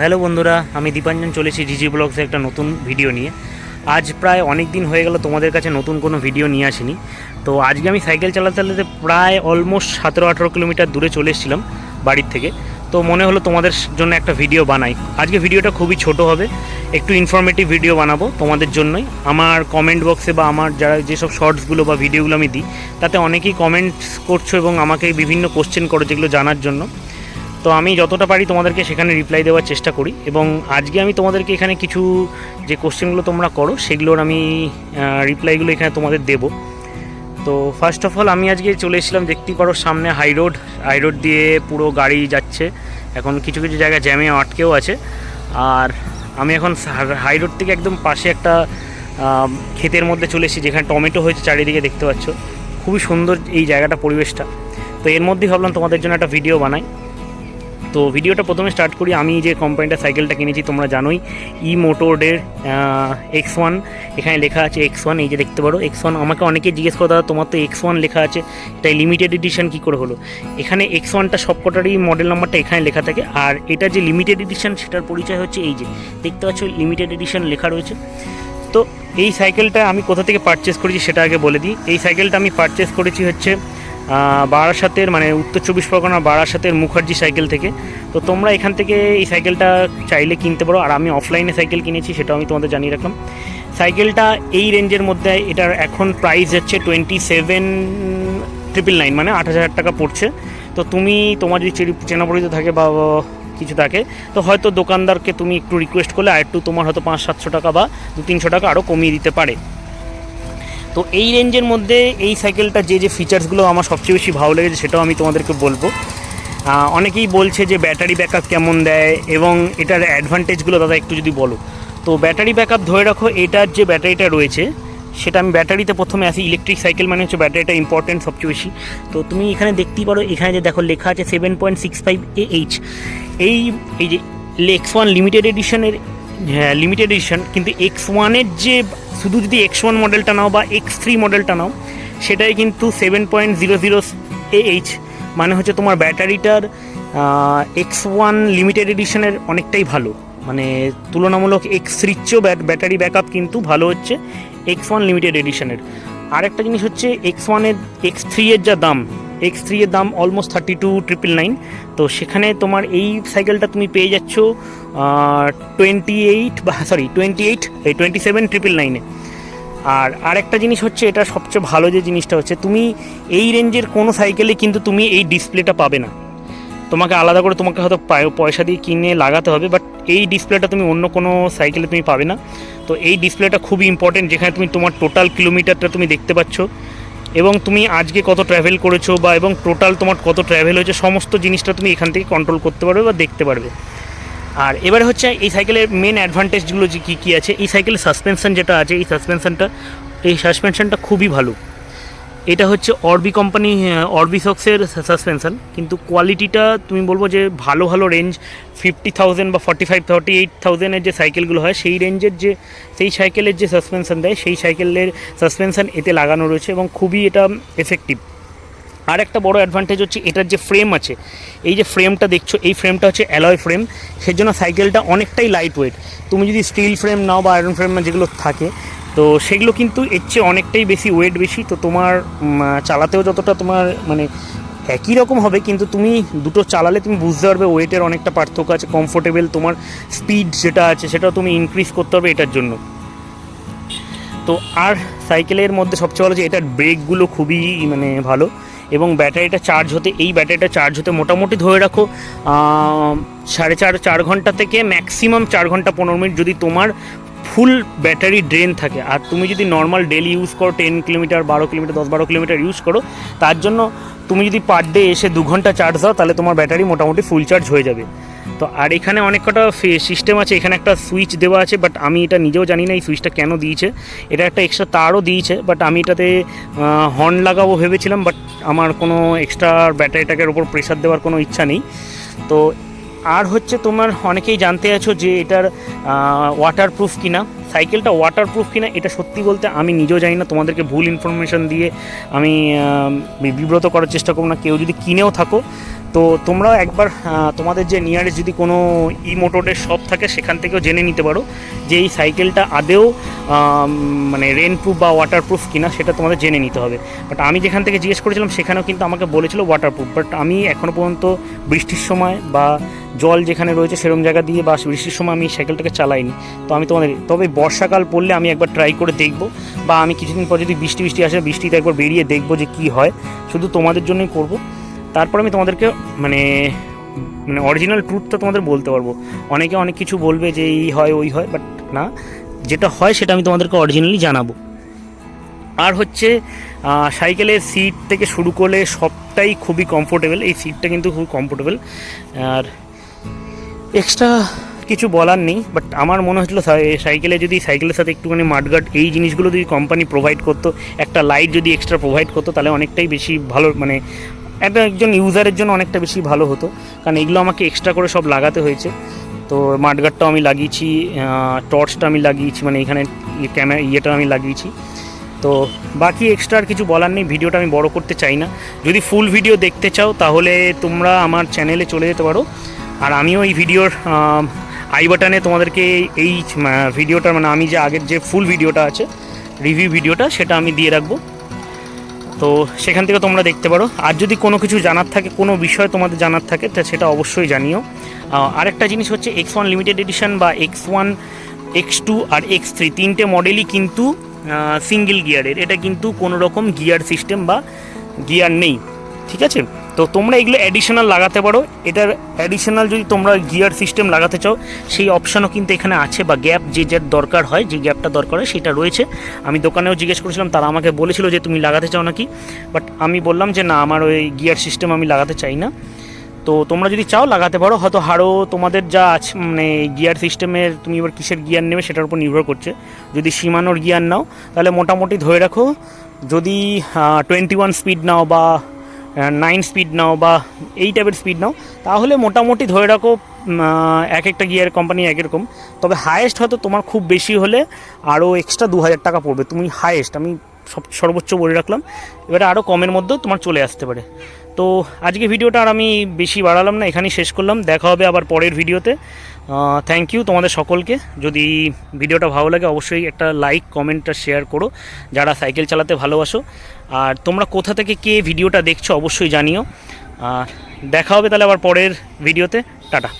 Hello বন্ধুরা, আমি দীপাঞ্জন চলেছি ডিজি ব্লগসে একটা নতুন ভিডিও নিয়ে। আজ প্রায় অনেক দিন হয়ে গেল তোমাদের কাছে নতুন কোনো ভিডিও নিয়ে আসিনি। তো আজকে আমি সাইকেল চালাতে চালাতে প্রায় অলমোস্ট সতেরো আঠেরো কিলোমিটার দূরে চলে এসেছিলাম বাড়ির থেকে। তো মনে হলো তোমাদের জন্য একটা ভিডিও বানাই। আজকে ভিডিওটা খুবই ছোট হবে, একটু ইনফরমেটিভ ভিডিও বানাবো তোমাদের জন্যই। আমার কমেন্ট বক্সে বা আমার যারা যেসব শর্টসগুলো বা ভিডিওগুলো আমি দিই, তাতে অনেকেই কমেন্টস করছ এবং আমাকে বিভিন্ন কোশ্চেন করো যেগুলো জানার জন্য। তো আমি যতটা পারি তোমাদেরকে সেখানে রিপ্লাই দেওয়ার চেষ্টা করি এবং আজকে আমি তোমাদেরকে এখানে কিছু যে কোশ্চেনগুলো তোমরা করো, সেগুলোর আমি রিপ্লাইগুলো এখানে তোমাদের দেবো। তো ফার্স্ট অফ অল আমি আজকে চলে এসেছিলাম দেখতেই পারো সামনে হাই রোড হাই রোড দিয়ে পুরো গাড়ি যাচ্ছে। এখন কিছু কিছু জায়গায় জ্যামে আটকেও আছে। আর আমি এখন হাই রোড থেকে একদম পাশে একটা ক্ষেতের মধ্যে চলে এসেছি, যেখানে টমেটো হয়েছে চারিদিকে দেখতে পাচ্ছ। খুবই সুন্দর এই জায়গাটা পরিবেশটা। তো এর মধ্যেই ভাবলাম তোমাদের জন্য একটা ভিডিও বানাই। তো ভিডিওটা প্রথমে স্টার্ট করি। আমি যে কোম্পানিটা সাইকেলটা কিনেছি, তোমরা জানোই ই মোটরের এক্স ওয়ান এখানে লেখা আছে এক্স ওয়ান এই যে দেখতে পারো। এক্স ওয়ান আমাকে অনেকে জিজ্ঞেস করো, দাদা, তোমার তো এক্স ওয়ান লেখা আছে, তাই লিমিটেড এডিশন কী করে হলো? এখানে এক্স ওয়ানটা সবকটারই মডেল নাম্বারটা এখানে লেখা থাকে। আর এটা যে লিমিটেড এডিশন সেটার পরিচয় হচ্ছে এই যে। দেখতে পাচ্ছ লিমিটেড এডিশন লেখা রয়েছে। তো এই সাইকেলটা আমি কোথা থেকে পারচেস করেছি, সেটা আগে বলে দিই। এই সাইকেলটা আমি পারচেস করেছি হচ্ছে বারাসাতের মানে উত্তর চব্বিশ পরগনা বারাসাতের মুখার্জি সাইকেল থেকে। তো তোমরা এখান থেকে এই সাইকেলটা চাইলে কিনতে পারো। আর আমি অফলাইনে সাইকেল কিনেছি, সেটাও আমি তোমাদের জানিয়ে রাখলাম। সাইকেলটা এই রেঞ্জের মধ্যে এটার এখন প্রাইস হচ্ছে টোয়েন্টি সেভেন ট্রিপল নাইন মানে আট হাজার টাকা পড়ছে। তো তুমি, তোমার যদি চেনা পরিচিত থাকে বা কিছু থাকে, তো হয়তো দোকানদারকে তুমি একটু রিকোয়েস্ট করলে, আর একটু তোমার হয়তো পাঁচ, সাতশো টাকা বা দু, তিনশো টাকা আরও কমিয়ে দিতে পারে। তো এই রেঞ্জের মধ্যে এই সাইকেলটা যে যে ফিচার্সগুলো আমার সবচেয়ে বেশি ভালো লেগেছে, সেটাও আমি তোমাদেরকে বলব। অনেকেই বলছে যে ব্যাটারি ব্যাকআপ কেমন দেয় এবং এটার অ্যাডভান্টেজগুলো দাদা একটু যদি বলো। তো ব্যাটারি ব্যাকআপ ধরে রাখো, এটার যে ব্যাটারিটা রয়েছে, সেটা আমি ব্যাটারিতে প্রথমে আসি ইলেকট্রিক সাইকেল মানে হচ্ছে ব্যাটারিটা ইম্পর্টেন্ট সবচেয়ে বেশি। তো তুমি এখানে দেখতেই পারো, এখানে যে দেখো লেখা আছে seven point six five H এই এই যে লেক্স ওয়ান লিমিটেড এডিশনের হ্যাঁ লিমিটেড এডিশন কিন্তু এক্স ওয়ানের যে, শুধু যদি এক্স ওয়ান মডেলটা নাও বা এক্স থ্রি মডেলটা নাও, সেটাই কিন্তু seven point zero zero H মানে হচ্ছে তোমার ব্যাটারিটার এক্স ওয়ান লিমিটেড এডিশনের অনেকটাই ভালো। মানে তুলনামূলক এক্স থ্রির চেয়েও ব্যাটারি ব্যাকআপ কিন্তু ভালো হচ্ছে এক্স ওয়ান লিমিটেড এডিশনের আরেকটা জিনিস হচ্ছে এক্স ওয়ানের এক্স থ্রি এর যা দাম এক্স থ্রি এর দাম almost thirty two triple nine তো সেখানে তোমার এই সাইকেলটা তুমি পেয়ে যাচ্ছ টোয়েন্টি এইট বা সরি টোয়েন্টি এইট এই টোয়েন্টি সেভেন ট্রিপল নাইনে আর আরেকটা জিনিস হচ্ছে, এটা সবচেয়ে ভালো যে জিনিসটা হচ্ছে, তুমি এই রেঞ্জের কোনো সাইকেলে কিন্তু তুমি এই ডিসপ্লেটা পাবে না। তোমাকে আলাদা করে তোমাকে হয়তো পায়- পয়সা দিয়ে কিনে লাগাতে হবে বাট এই ডিসপ্লেটা তুমি অন্য কোনো সাইকেলে তুমি পাবে না। তো এই ডিসপ্লেটা খুবই ইম্পর্টেন্ট যেখানে তুমি তোমার টোটাল কিলোমিটারটা তুমি দেখতে পাচ্ছ। এবং তুমি আজকে কত ট্র্যাভেল করেছ বা এবং টোটাল তোমার কত ট্র্যাভেল হয়েছে, সমস্ত জিনিসটা তুমি এখান থেকে কন্ট্রোল করতে পারবে বা দেখতে পারবে। আর এবারে হচ্ছে এই সাইকেলের মেন অ্যাডভান্টেজগুলো যে কী কী আছে, এই সাইকেলের সাসপেনশন যেটা আছে, এই সাসপেনশনটা এই সাসপেনশনটা খুবই ভালো। এটা হচ্ছে অরবি কোম্পানি অরবি সক্সের সাসপেনশন কিন্তু কোয়ালিটিটা তুমি বলব যে ভালো ভালো রেঞ্জ ফিফটি থাউজেন্ড বা ফর্টি ফাইভ থার্টি এইট থাউজেন্ডের যে সাইকেলগুলো হয়, সেই রেঞ্জের যে, সেই সাইকেলের যে সাসপেনশন দেয়, সেই সাইকেলের সাসপেনশন এতে লাগানো রয়েছে এবং খুবই এটা এফেক্টিভ আর একটা বড় অ্যাডভান্টেজ হচ্ছে এটার যে ফ্রেম আছে, এই যে ফ্রেমটা দেখছ, এই ফ্রেমটা হচ্ছে অ্যালয় ফ্রেম সেজন্য সাইকেলটা অনেকটাই লাইট ওয়েট তুমি যদি স্টিল ফ্রেম নাও বা আয়রন ফ্রেম যেগুলো থাকে তো সেগুলো কিন্তু এর চেয়ে অনেকটাই বেশি ওয়েট বেশি। তো তোমার চালাতেও যতটা তোমার মানে একই রকম হবে, কিন্তু তুমি দুটো চালালে তুমি বুঝতে পারবে ওয়েটের অনেকটা পার্থক্য আছে। কমফোর্টেবল তোমার স্পিড যেটা আছে সেটা তুমি ইনক্রিজ করতে হবে এটার জন্য। তো আর সাইকেলের মধ্যে সবচেয়ে ভালো যে এটার ব্রেকগুলো খুবই মানে ভালো এবং ব্যাটারিটা চার্জ হতে, এই ব্যাটারিটা চার্জ হতে মোটামুটি ধরে রাখো সাড়ে চার চার ঘণ্টা থেকে ম্যাক্সিমাম চার ঘণ্টা পনেরো মিনিট যদি তোমার ফুল ব্যাটারি ড্রেন থাকে। আর তুমি যদি নর্মাল ডেলি ইউজ করো টেন কিলোমিটার বারো কিলোমিটার দশ বারো কিলোমিটার ইউজ করো, তার জন্য তুমি যদি পার ডে এসে দু ঘণ্টা চার্জ দাও, তাহলে তোমার ব্যাটারি মোটামুটি ফুল চার্জ হয়ে যাবে। তো আর এখানে অনেক কটা সিস্টেম আছে, এখানে একটা সুইচ দেওয়া আছে বাট আমি এটা নিজেও জানি না এই সুইচটা কেন দিয়েছে। এটা একটা এক্সট্রা তারও দিয়েছে বাট আমি এটাতে হর্ন লাগাবো ভেবেছিলাম বাট আমার কোনো এক্সট্রা ব্যাটারিটাকের ওপর প্রেশার দেওয়ার কোনো ইচ্ছা নেই। তো আর হচ্ছে তোমার অনেকেই জানতে আছো যে এটার ওয়াটারপ্রুফ কিনা। সাইকেলটা ওয়াটারপ্রুফ কিনা, এটা সত্যি বলতে আমি নিজেও জানি না। তোমাদেরকে ভুল ইনফরমেশন দিয়ে আমি বিব্রত করার চেষ্টা করব না। কেউ যদি কিনেও থাকো, তো তোমরাও একবার তোমাদের যে নিয়ারেস্ট যদি কোনো ই মোটরের শপ থাকে, সেখান থেকেও জেনে নিতে পারো যে এই সাইকেলটা আদেও মানে রেনপ্রুফ বা ওয়াটারপ্রুফ কিনা, সেটা তোমাদের জেনে নিতে হবে। বাট আমি যেখান থেকে জিজ্ঞেস করেছিলাম, সেখানেও কিন্তু আমাকে বলেছিল ওয়াটারপ্রুফ বাট আমি এখনও পর্যন্ত বৃষ্টির সময় বা জল যেখানে রয়েছে, সেরকম জায়গা দিয়ে বা বৃষ্টির সময় আমি সাইকেলটাকে চালাইনি। তো আমি তোমাদের, তবে বর্ষাকাল পড়লে আমি একবার ট্রাই করে দেখব, বা আমি কিছুদিন পর যদি বৃষ্টি বৃষ্টি আসে, বৃষ্টিতে একবার বেরিয়ে দেখব যে কী হয়। শুধু তোমাদের জন্যই করব। তারপর আমি তোমাদেরকে মানে মানে অরিজিনাল ট্রুথটা তোমাদের বলতে পারব। অনেকে অনেক কিছু বলবে যে এই হয়, ওই হয় বাট না। যেটা হয় সেটা আমি তোমাদেরকে অরিজিনালি জানাব। আর হচ্ছে সাইকেলের সিট থেকে শুরু করলে সবটাই খুবই কমফোর্টেবল এই সিটটা কিন্তু খুবই কমফোর্টেবল আর এক্সট্রা কিছু বলার নেই বাট আমার মনে হচ্ছিল সাই- সাইকেলে যদি সাইকেলের সাথে একটুখানি মাঠগাট এই জিনিসগুলো যদি কোম্পানি প্রোভাইড করতো, একটা লাইট যদি এক্সট্রা প্রোভাইড করতো, তাহলে অনেকটাই বেশি ভালো মানে একটা একজন ইউজারের জন্য অনেকটা বেশি ভালো হতো। কারণ এগুলো আমাকে এক্সট্রা করে সব লাগাতে হয়েছে। তো মাঠগাটটাও আমি লাগিয়েছি টর্চটা আমি লাগিয়েছি মানে এখানে ক্যামেরা ইয়েটা আমি লাগিয়েছি। তো বাকি এক্সট্রা আর কিছু বলার নেই, ভিডিওটা আমি বড় করতে চাই না। যদি ফুল ভিডিও দেখতে চাও, তাহলে তোমরা আমার চ্যানেলে চলে যেতে পারো। আর আমিও এই ভিডিওর আই বাটনে তোমাদেরকে এই ভিডিওটা মানে আমি যে আগের যে ফুল ভিডিওটা আছে রিভিউ ভিডিওটা, সেটা আমি দিয়ে রাখব। তো সেখান থেকে তোমরা দেখতে পারো। আর যদি কোনো কিছু জানার থাকে, কোনো বিষয় তোমাদের জানার থাকে, তা সেটা অবশ্যই জানিও। আরেকটা জিনিস হচ্ছে এক্স ওয়ান লিমিটেড এডিশন বা এক্স ওয়ান এক্স টু আর এক্স থ্রি তিনটে মডেলই কিন্তু সিঙ্গেল গিয়ারের এটা কিন্তু কোনো রকম গিয়ার সিস্টেম বা গিয়ার নেই। ঠিক আছে? তো তোমরা এগুলো অ্যাডিশনাল লাগাতে পারো। এটার অ্যাডিশনাল যদি তোমরা গিয়ার সিস্টেম লাগাতে চাও, সেই অপশানও কিন্তু এখানে আছে বা গ্যাপ যে যার দরকার হয়, যে গ্যাপটা দরকার হয় সেটা রয়েছে। আমি দোকানেও জিজ্ঞেস করেছিলাম, তারা আমাকে বলেছিল যে তুমি লাগাতে চাও নাকি? বাট আমি বললাম যে না, আমার ওই গিয়ার সিস্টেম আমি লাগাতে চাই না। তো তোমরা যদি চাও লাগাতে পারো, হয়তো হারও তোমাদের যা আছে মানে গিয়ার সিস্টেমের তুমি এবার কিসের গিয়ার নেবে সেটার উপর নির্ভর করছে। যদি সীমানোর গিয়ার নাও, তাহলে মোটামুটি ধরে রাখো, যদি টোয়েন্টি ওয়ান স্পিড নাও বা নাইন স্পিড নাও বা এই টাইপের স্পিড নাও, তাহলে মোটামুটি ধরে রাখো এক একটা গিয়ার কোম্পানি এক রকম তবে হায়েস্ট হয়তো তোমার খুব বেশি হলে আরও এক্সট্রা দু হাজার টাকা পড়বে। তুমি হায়েস্ট আমি সব, সর্বোচ্চ বলে রাখলাম। এবারে আরও কমের মধ্যেও তোমার চলে আসতে পারে। তো আজকে ভিডিওটা আর আমি বেশি বাড়ালাম না, এখানেই শেষ করলাম। দেখা হবে আবার পরের ভিডিওতে থ্যাংক ইউ তোমাদের সকলকে। যদি ভিডিওটা ভালো লাগে, অবশ্যই একটা লাইক কমেন্টটা শেয়ার করো, যারা সাইকেল চালাতে ভালোবাসো। আর তোমরা কোথা থেকে কে ভিডিওটা দেখছ, অবশ্যই জানিও। দেখা হবে তাহলে আবার পরের ভিডিওতে। টাটা।